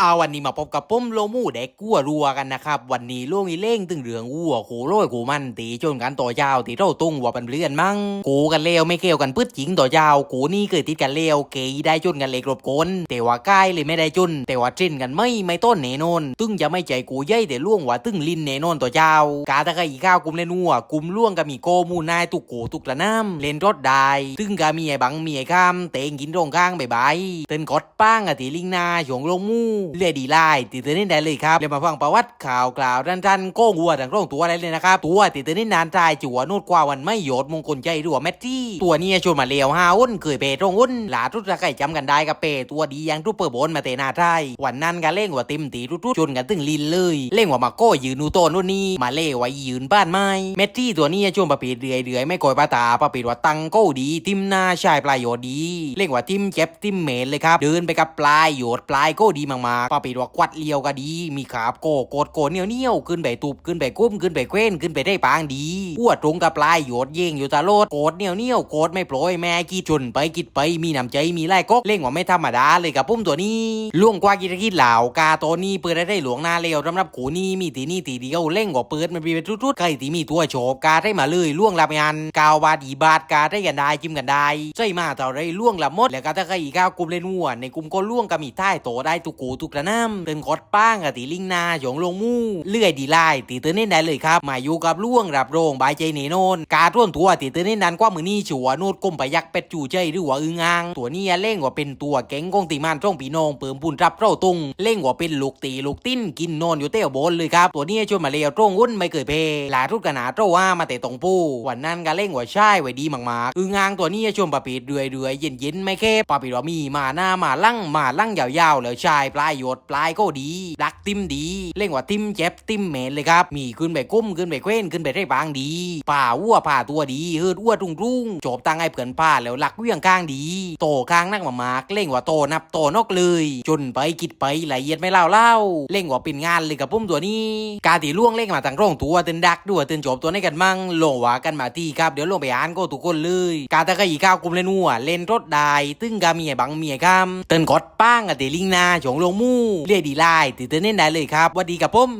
เอาวันนี้มาพบกับปุ้มโลมูเด็กกัวรัวกันนะครับ วันนี้ล่วงอีเล่งตึงเหลืองวัวโขโรยกูมันตีจนกันต่อยาวตีเท่าตุ้งว่าเป็นเพื่อนมั้งกูกันเลวไม่เกี่ยวกันพืชหญิงต่อยาวกูนี่เคยติดกันเลวเกยได้จนกันเล็กรบกวนแต่ว่าใกล้เลยไม่ได้จนแต่ว่าจิ้นกันไม่ไม่ต้นเนนนตึงจะไม่ใจกูย่อยแต่ล่วงว่าตึงลินเนนนต่อยาวกาตะกะอีข้าวกุมเล่นวัวกุมล่วงก็มีโกมูนายตุกโกตุกละน้ำเล่นรถได้ตึงก็มีไอ้บังมีไอ้ข้ามเตงกินโรงข้างใบายเต้นกดป้างอะตีลิงนาหยงลงมู่เลดีไล่ตีเตือนนี่ได้เลยครับเดี๋ยวมาฟังประวัติข่าวกล่าวดันๆโก้งวัวต่างโรงตัวอะไรเลยนะครับตัวตีเตือนนี่นานตายจัวนูดกว่าวันไม่โยดมงคลใจรัวแมตตี้ตัวนี้ชวนมาเลวห้าอ้นเคยเปตรงอ้นหลาทุตะไก่จำกันได้กับเปตัวดียังทุปเปอร์บนมาเตนาไทยวันนั้นก็เล่งว่าเต็มตีทุดๆจนกันตึงลินเลย เล่งว่ามาโก้ยืนนูโตนู่นนี่มาเล่ไว้ยืนบ้านไม้เมตตี้ตัวนี้ชวงประปีเดือยเดือยๆไม่ก่อยปาตาประปีว่าตังโก้ดีทิมหน้าชายปลายโยดดีเล่งว่าทิมเจ็บทิมเมนเลยครับเดินไปกับปลายโยดปลายโก้ดีมากๆประปีว่าควัดเลียวก็ดี มีขาบโกโกดโกเนียวเนียวขึ้นไปตูบขึ้นไปกุ้มขึ้นไปเว้นขึ้นไปได้ปางดีอ้วตรงกับปลายโยดเย่งอยู่ตาโลดโกดเนียวเนียวโกดไม่โปรยแม่กีจนไปกิดไปมีน้ำใจมีไล่ก๊กเล่งว่าไม่ธรรมดาเลยกับปุ้มตัวนี้ล่วงกว่ากิจกิจเหล่ากาตัวนี้เปิดได้ได้หลวงหน้าเลวสำหรับกูนี่มีตีนี่ตีเดียวเล่งกว่าเปิดมันเป็นทุดๆใครที่มีตัวโฉบกาได้มาเลยล่วงรับงานกาวบาดีบาดกาได้กันได้จิ้มกันได้ใช่มาเท่าไรล่วงละหมดแล้วก็ถ้าใครอีกก้าวกลุ่มเล่นวัวในกลุ่มก็ล่วงก็มีท่ายโตได้ตุกูตุกระน้ำเตือนกดป้างกับตีลิงนาหยงลงมู่เลื่อยดีไล่ตีเตือนเน้นได้เลยครับมาอยู่กับล่วงรับโรงบายใจเนโนนกาท่วนตัวตีเตือนเน้นนันกว่ามือนี่ชัวนูดก้มไปยักเป็ดจู่ใจหรือว่าอึงาง ตัวนี้เล่งว่าเป็นตัวเก่งกงตีมันจ้องปีนองเปิมปุ่นรับเต้าตุงเล่งว่าเป็นลูกตีลูกติ้นกินนอนอยู่เต้าบนเลยครับตัวนี้ชวนมาเลวตรงอุ้นไม่เคยเพหลาทุกขนาดเต้าว่ามาแต่ตรงปูวันนั้นก็เล่งว่าใช่ไว้ดีมากๆอึงางตัวนี้ชวนปะปีดเดือยเดือยเย็นเย็นๆไม่แค่ปะปีดว่ามีมาหน้ามาลั่งมาลั่งยาวๆแล้วชายปลายโยชน์ปลายก็ดี ติ้มดี เล่งว่าติ้มเจ็บติ้มเหม็นเลยครับ มีขึ้นไปกุ้มขึ้นไปเคว้นขึ้นไปได้บางดี ป่าวัวป่าตัวดีเฮืดวัวดรุ่งรุ่งจบตังไอ้เผื่อนผ้าแล้วหลักเวียงข้างดี โตข้างนักมามากเล่งว่าโตนับโตนอกเลย จนไปกิดไปละเอียดไม่เล่าเล่า เล่งว่าเป็นงานเลยกับปุ้มตัวนี้ กาตีล่วงเล่งมาตั้งร่องตัวเตือนดักด้วยเตือนจบตัวในกันมั่งลงว่ากันมาที่ครับเดี๋ยวลงไปอ่านก็ทุกคนเลย กาตะกะอีก้าวกุมเล่นวัวเล่นรถได้ตึ้งกาเมียบังเมียคำเตือนกดป้างอะเตลิงนาฉงลงมู่เรียกดีไล่ตีเตือนเน้นได้เลยครับวัสดีกับผม